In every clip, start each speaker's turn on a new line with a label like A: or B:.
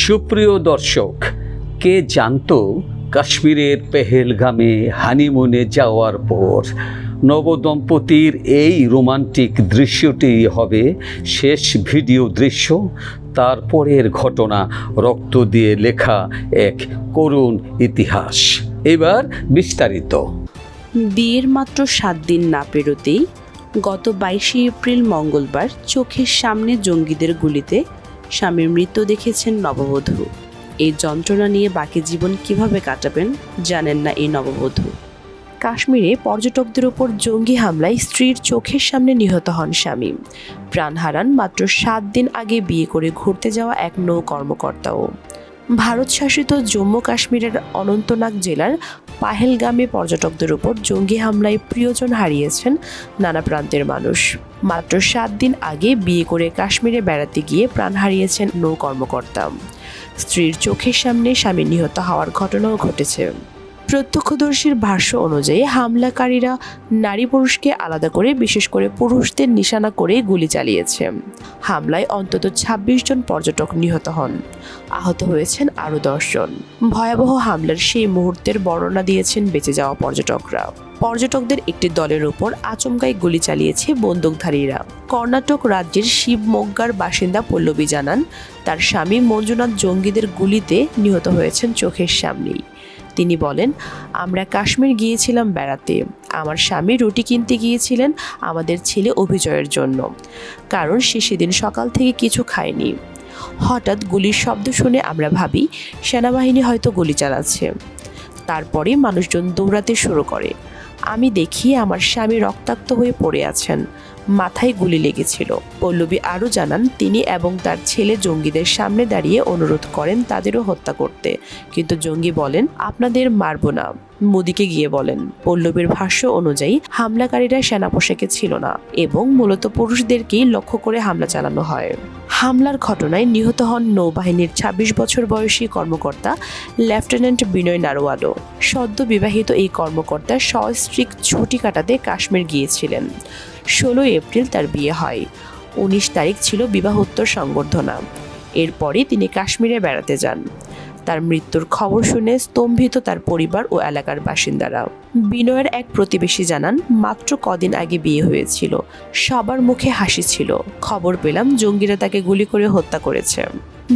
A: সুপ্রিয় দর্শক, কে জানতো কাশ্মীরের পেহেলগামে হানিমুনে যাওয়ার পর নবদম্পতির এই রোমান্টিক দৃশ্যটি হবে শেষ ভিডিও দৃশ্য? তারপরের ঘটনা রক্ত দিয়ে লেখা এক করুণ ইতিহাস। এবার বিস্তারিত।
B: বিয়ের মাত্র সাত দিন না পেরোতেই গত বাইশে এপ্রিল মঙ্গলবার চোখের সামনে জঙ্গিদের গুলিতে স্বামীর মৃত্যু দেখেছেন নববধূ। এই যন্ত্রণা নিয়ে বাকি জীবন কীভাবে কাটাবেন, জানেন না এই নববধূ। কাশ্মীরে পর্যটকদের উপর জঙ্গি হামলায় স্ত্রীর চোখের সামনে নিহত হন স্বামী। প্রাণ হারান মাত্র সাত দিন আগে বিয়ে করে ঘুরতে যাওয়া এক নৌ কর্মকর্তাও। ভারত শাসিত জম্মু কাশ্মীরের অনন্তনাগ জেলার পাহেলগামে পর্যটকদের উপর জঙ্গি হামলায় প্রিয়জন হারিয়েছেন নানা প্রান্তের মানুষ। মাত্র সাত দিন আগে বিয়ে করে কাশ্মীরে বেড়াতে গিয়ে প্রাণ হারিয়েছেন নৌ কর্মকর্তা। স্ত্রীর চোখের সামনে স্বামী নিহত হওয়ার ঘটনাও ঘটেছে। প্রত্যক্ষদর্শীর ভাষ্য অনুযায়ী, হামলাকারীরা নারী পুরুষকে আলাদা করে, বিশেষ করে পুরুষদের নিশানা করে গুলি চালিয়েছে। হামলায় অন্তত ২৬ জন পর্যটক নিহত হন। আহত হয়েছেন আরও দশজন ভয়াবহ হামলার সেই মুহূর্তের বর্ণনা দিয়েছেন বেঁচে যাওয়া পর্যটকরা। পর্যটকদের একটি দলের ওপর আচমকায় গুলি চালিয়েছে বন্দুকধারীরা। কর্ণাটক রাজ্যের শিবমোগ্গার বাসিন্দা পল্লবী জানান, তার স্বামী মঞ্জুনাথ জঙ্গিদের গুলিতে নিহত হয়েছেন চোখের সামনেই। তিনি বলেন, আমরা কাশ্মীর গিয়েছিলাম বেড়াতে। আমার স্বামী রুটি কিনতে গিয়েছিলেন আমাদের ছেলে অভিজয়ের জন্য। কারণ সে সেদিন সকাল থেকে কিছু খায়নি। হঠাৎ গুলির শব্দ শুনে আমরা ভাবি, সেনাবাহিনী হয়তো গুলি চালাচ্ছে। তারপরে মানুষজন দৌড়াতে শুরু করে। আমি দেখি আমার স্বামী রক্তাক্ত হয়ে পড়ে আছেন। মাথায় গুলি লেগেছিল। পল্লবী আরও জানান, তিনি এবং তার ছেলে জঙ্গিদের সামনে দাঁড়িয়ে অনুরোধ করেন তাদেরও হত্যা করতে। কিন্তু জঙ্গি বলেন, আপনাদের মারব না। মোদিকে গিয়ে বলেন, পল্লবীর ভাষ্য অনুযায়ী, হামলাকারীরা সেনা পোশাকে ছিল না এবং মূলত পুরুষদেরকেই লক্ষ্য করে হামলা চালানো হয়। হামলার ঘটনায় নিহত হন নৌবাহিনীর ২৬ বছর বয়সী কর্মকর্তা লেফটেন্যান্ট বিনয় নারওয়ালো সদ্য বিবাহিত এই কর্মকর্তা সস্ত্রীক ছুটি কাটাতে কাশ্মীর গিয়েছিলেন। ষোলোই এপ্রিল তার বিয়ে হয়। উনিশ তারিখ ছিল বিবাহোত্তর সংবর্ধনা। এরপরে তিনি কাশ্মীরে বেড়াতে যান। তার মৃত্যুর খবর শুনে স্তম্ভিত তার পরিবার ও এলাকার বাসিন্দারা। বিনয়ের এক প্রতিবেশী জানান, মাত্র কদিন আগে বিয়ে হয়েছিল। সবার মুখে হাসি ছিল। খবর পেলাম জঙ্গিরা তাকে গুলি করে হত্যা করেছে।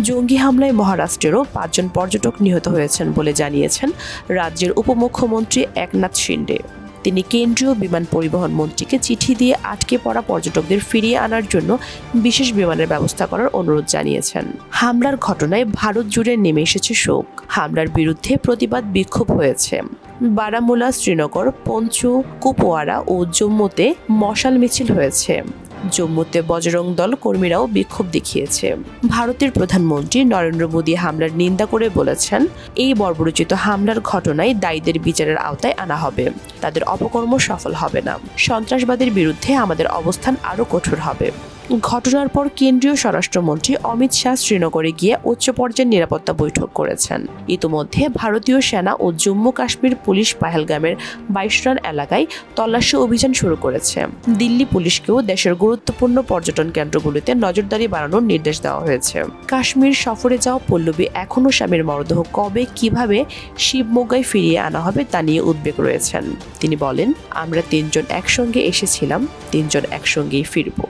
B: জঙ্গি হামলায় মহারাষ্ট্রেরও পাঁচজন পর্যটক নিহত হয়েছেন বলে জানিয়েছেন রাজ্যের উপমুখ্যমন্ত্রী একনাথ শিন্ডে। তিনি কেন্দ্রীয় বিমান পরিবহন মন্ত্রীকে চিঠি দিয়ে আটকে পড়া পর্যটকদের ফিরিয়ে আনার জন্য বিশেষ বিমানের ব্যবস্থা করার অনুরোধ জানিয়েছেন। হামলার ঘটনায় ভারত জুড়ে নেমে এসেছে শোক। হামলার বিরুদ্ধে প্রতিবাদ বিক্ষোভ হয়েছে। বারামুলা, শ্রীনগর, পঞ্চু কুপওয়ারা ও জম্মুতে মশাল মিছিল হয়েছে। জম্মুতে বজরং দল কর্মীরাও বিক্ষোভ দেখিয়েছে। ভারতের প্রধানমন্ত্রী নরেন্দ্র মোদী হামলার নিন্দা করে বলেছেন, এই বর্বরচিত হামলার ঘটনায় দায়ীদের বিচারের আওতায় আনা হবে। তাদের অপকর্ম সফল হবে না। সন্ত্রাসবাদের বিরুদ্ধে আমাদের অবস্থান আরও কঠোর হবে। ঘটনার পর কেন্দ্রীয় স্বরাষ্ট্রমন্ত্রী অমিত শাহ শ্রীনগরে গিয়ে উচ্চ পর্যায়ের নিরাপত্তা বৈঠক করেছেন। ইতোমধ্যে ভারতীয় সেনা ও জম্মু কাশ্মীর পুলিশ পাহেলগামের বাইশ রান এলাকায় তল্লাশি অভিযান শুরু করেছে। দিল্লি পুলিশকেও দেশের গুরুত্বপূর্ণ পর্যটন কেন্দ্রগুলিতে নজরদারি বাড়ানোর নির্দেশ দেওয়া হয়েছে। কাশ্মীর সফরে যাওয়া পল্লবী এখনও স্বামীর মরদেহ কবে কীভাবে শিবমোগায় ফিরিয়ে আনা হবে তা নিয়ে উদ্বেগ রয়েছেন। তিনি বলেন আমরা তিনজন একসঙ্গে এসেছিলাম তিনজন একসঙ্গেই ফিরবো।